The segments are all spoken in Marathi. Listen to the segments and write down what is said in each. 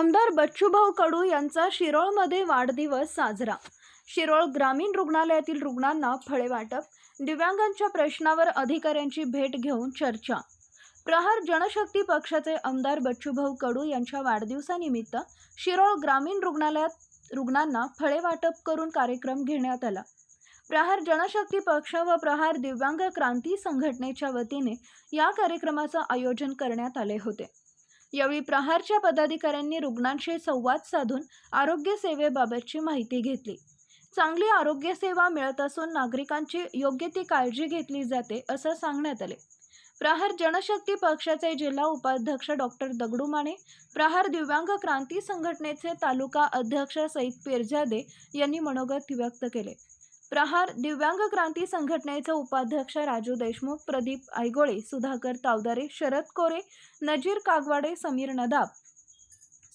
आमदार बच्चूभाऊ कडू यांचा शिरोळमध्ये वाढदिवस साजरा. शिरोळ ग्रामीण रुग्णालयातील रुग्णांना फळे वाटप दिव्यांगांच्या प्रश्नावर अधिकाऱ्यांची भेट घेऊन चर्चा. प्रहार जनशक्ती पक्षाचे आमदार बच्चूभाऊ कडू यांच्या वाढदिवसानिमित्त शिरोळ ग्रामीण रुग्णालयात रुग्णांना फळे वाटप करून कार्यक्रम घेण्यात आला. प्रहार जनशक्ती पक्ष व प्रहार दिव्यांग क्रांती संघटनेच्या वतीने या कार्यक्रमाचं आयोजन करण्यात आले होते. यावेळी प्रहारच्या पदाधिकाऱ्यांनी रुग्णांशी संवाद साधून आरोग्य सेवेबाबतची माहिती घेतली. चांगली आरोग्य सेवा मिळत असून नागरिकांची योग्य ती काळजी घेतली जाते असं सांगण्यात आले. प्रहार जनशक्ती पक्षाचे जिल्हा उपाध्यक्ष डॉक्टर दगडू माने प्रहार दिव्यांग क्रांती संघटनेचे तालुका अध्यक्ष सईद पिरजादे यांनी मनोगत व्यक्त केले. प्रहार दिव्यांग क्रांती संघटनेचे उपाध्यक्ष राजू देशमुख प्रदीप आयगोळे सुधाकर तावदारे शरद कोरे नजीर कागवाडे समीर नदाब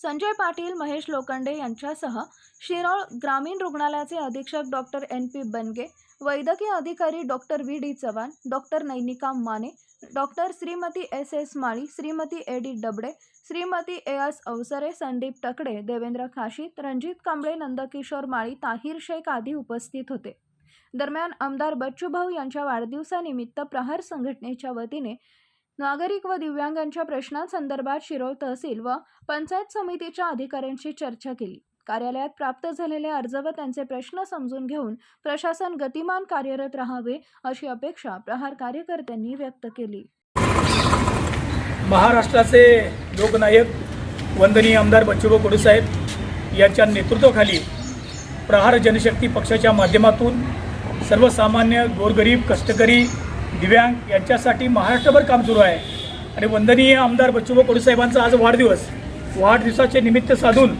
संजय पाटील महेश लोखंडे यांच्यासह शिरोळ ग्रामीण रुग्णालयाचे अधीक्षक डॉक्टर एन पी बनगे वैद्यकीय अधिकारी doctor V. D. Chavan doctor Nainika Mane doctor Shrimati S. S. Mali Shrimati A. D. Dabde Shrimati A. S. Avasare Sandeep Takde Devendra खाशीत Ranjit Kamble Nandkishor माळी ताहिर शेख आदी उपस्थित होते. दरम्यान आमदार बच्चूभाऊ यांच्या वाढदिवसानिमित्त प्रहार संघटनेच्या वतीने नागरिक व दिव्यांगांच्या प्रश्नांसंदर्भात शिरोळ तहसील व पंचायत समितीच्या अधिकाऱ्यांशी चर्चा केली. कार्यालयात प्राप्त झालेले अर्ज व त्यांचे प्रश्न समजून घेऊन प्रशासन गतिमान कार्यरत राहावे अशी अपेक्षा प्रहार कार्यकर्त्यांनी व्यक्त केली. महाराष्ट्राचे लोकनायक वंदनीय आमदार बच्चूभाऊ कडूसाहेब यांच्या नेतृत्वाखाली प्रहार जनशक्ती पक्षाच्या माध्यमातून सर्वसामान्य गोरगरीब कष्टकरी दिव्यांग यांच्यासाठी महाराष्ट्रभर काम सुरू आहे. आणि वंदनीय आमदार बच्चूभाऊ कडू साहेबांचा आज वाढदिवस. वाढदिवसाचे निमित्त साधून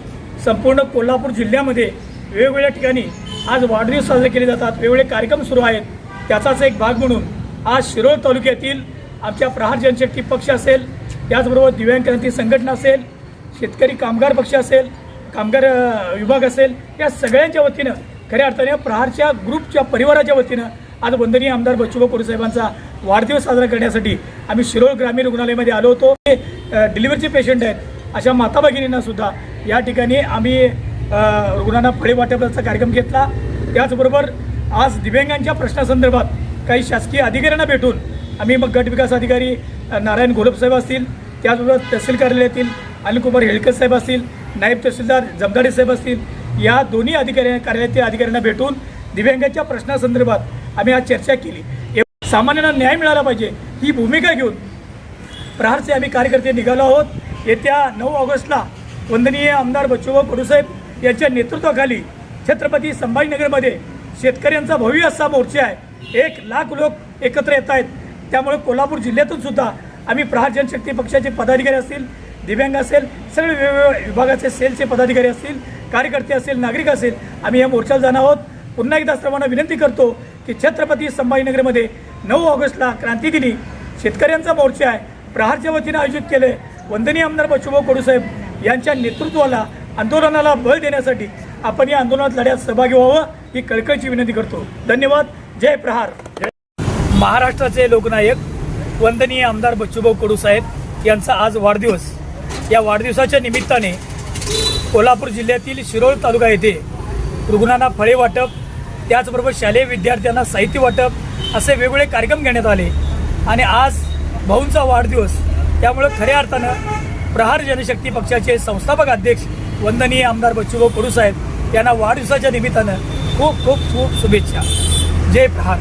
संपूर्ण कोल्हापूर जिल्ह्यामध्ये वेगवेगळ्या ठिकाणी आज वाढदिवस साजरे केले जातात. वेगवेगळे कार्यक्रम सुरू आहेत. त्याचाच एक भाग म्हणून आज शिरोळ तालुक्यातील आमच्या प्रहार जनशक्ती पक्ष असेल त्याचबरोबर दिव्यांग क्रांती संघटना असेल शेतकरी कामगार पक्ष असेल कामगार विभाग असेल या सगळ्यांच्या वतीनं खऱ्या अर्थाने प्रहारच्या ग्रुपच्या परिवाराच्या वतीनं आज वंदनीय आमदार बच्चूभाऊ कोडूसाहेबांचा वाढदिवस साजरा करण्यासाठी आम्ही शिरोळ ग्रामीण रुग्णालयामध्ये आलो होतो. ते डिलिव्हरीचे पेशंट आहेत. अशा माता भगिनींना सुद्धा या ठिकाणी आम्ही रुग्णांना फळे वाटपाचा कार्यक्रम घेतला. त्याचबरोबर आज दिव्यांगांच्या प्रश्नासंदर्भात काही शासकीय अधिकाऱ्यांना भेटून आम्ही मग गट विकास अधिकारी नारायण घोलपसाहेब असतील त्याचबरोबर तहसील कार्यालयातील अनिलकुमार हेळकर साहेब असतील नायब तहसीलदार जमदाडे साहेब असतील या दोन्ही अधिकाऱ्या कार्यालयातील अधिकाऱ्यांना भेटून दिव्यांगाच्या प्रश्नासंदर्भात आम्ही आज चर्चा केली. सामान्यांना न्याय मिळाला पाहिजे ही भूमिका घेऊन प्रहारचे आम्ही कार्यकर्ते निघालो आहोत. येत्या नऊ ऑगस्टला वंदनीय आमदार बच्चूभाऊ कडूसाहेब यांच्या नेतृत्वाखाली छत्रपती संभाजीनगरमध्ये शेतकऱ्यांचा भव्य असा मोर्चा आहे. एक लाख लोक एकत्र येत आहेत. त्यामुळे कोल्हापूर जिल्ह्यातून सुद्धा आम्ही प्रहार जनशक्ती पक्षाचे पदाधिकारी असतील दिव्यांग असेल सगळे वेगवेगळ्या विभागाचे सेलचे पदाधिकारी असतील कार्यकर्ते असेल नागरिक असेल आम्ही या मोर्चाला जाणार आहोत. पुन्हा एकदा सर्वांना विनंती करतो की छत्रपती संभाजीनगरमध्ये नऊ ऑगस्टला क्रांतीदिनी शेतकऱ्यांचा मोर्चा आहे. प्रहारच्या वतीनं आयोजित केले वंदनीय आमदार बच्चूभाऊ कडूसाहेब यांच्या नेतृत्वाला आंदोलनाला बळ देण्यासाठी आपण या आंदोलनात लढ्यात सहभागी व्हावं ही कळकळीची विनंती करतो. धन्यवाद. जय प्रहार. महाराष्ट्राचे लोकनायक वंदनीय आमदार बच्चूभाऊ कडूसाहेब यांचा आज वाढदिवस. या वाढदिवसाच्या निमित्ताने कोल्हापूर जिल्ह्यातील शिरोळ तालुका येथे रुग्णांना फळे वाटप त्याचबरोबर शालेय विद्यार्थ्यांना साहित्य वाटप असे वेगवेगळे कार्यक्रम घेण्यात आले. आणि आज भाऊंचा वाढदिवस. त्यामुळं खऱ्या अर्थानं प्रहार जनशक्ती पक्षाचे संस्थापक अध्यक्ष वंदनीय आमदार बच्चूभाऊ कडू साहेब यांना वाढदिवसाच्या निमित्तानं खूप खूप खूप शुभेच्छा. जय प्रहार.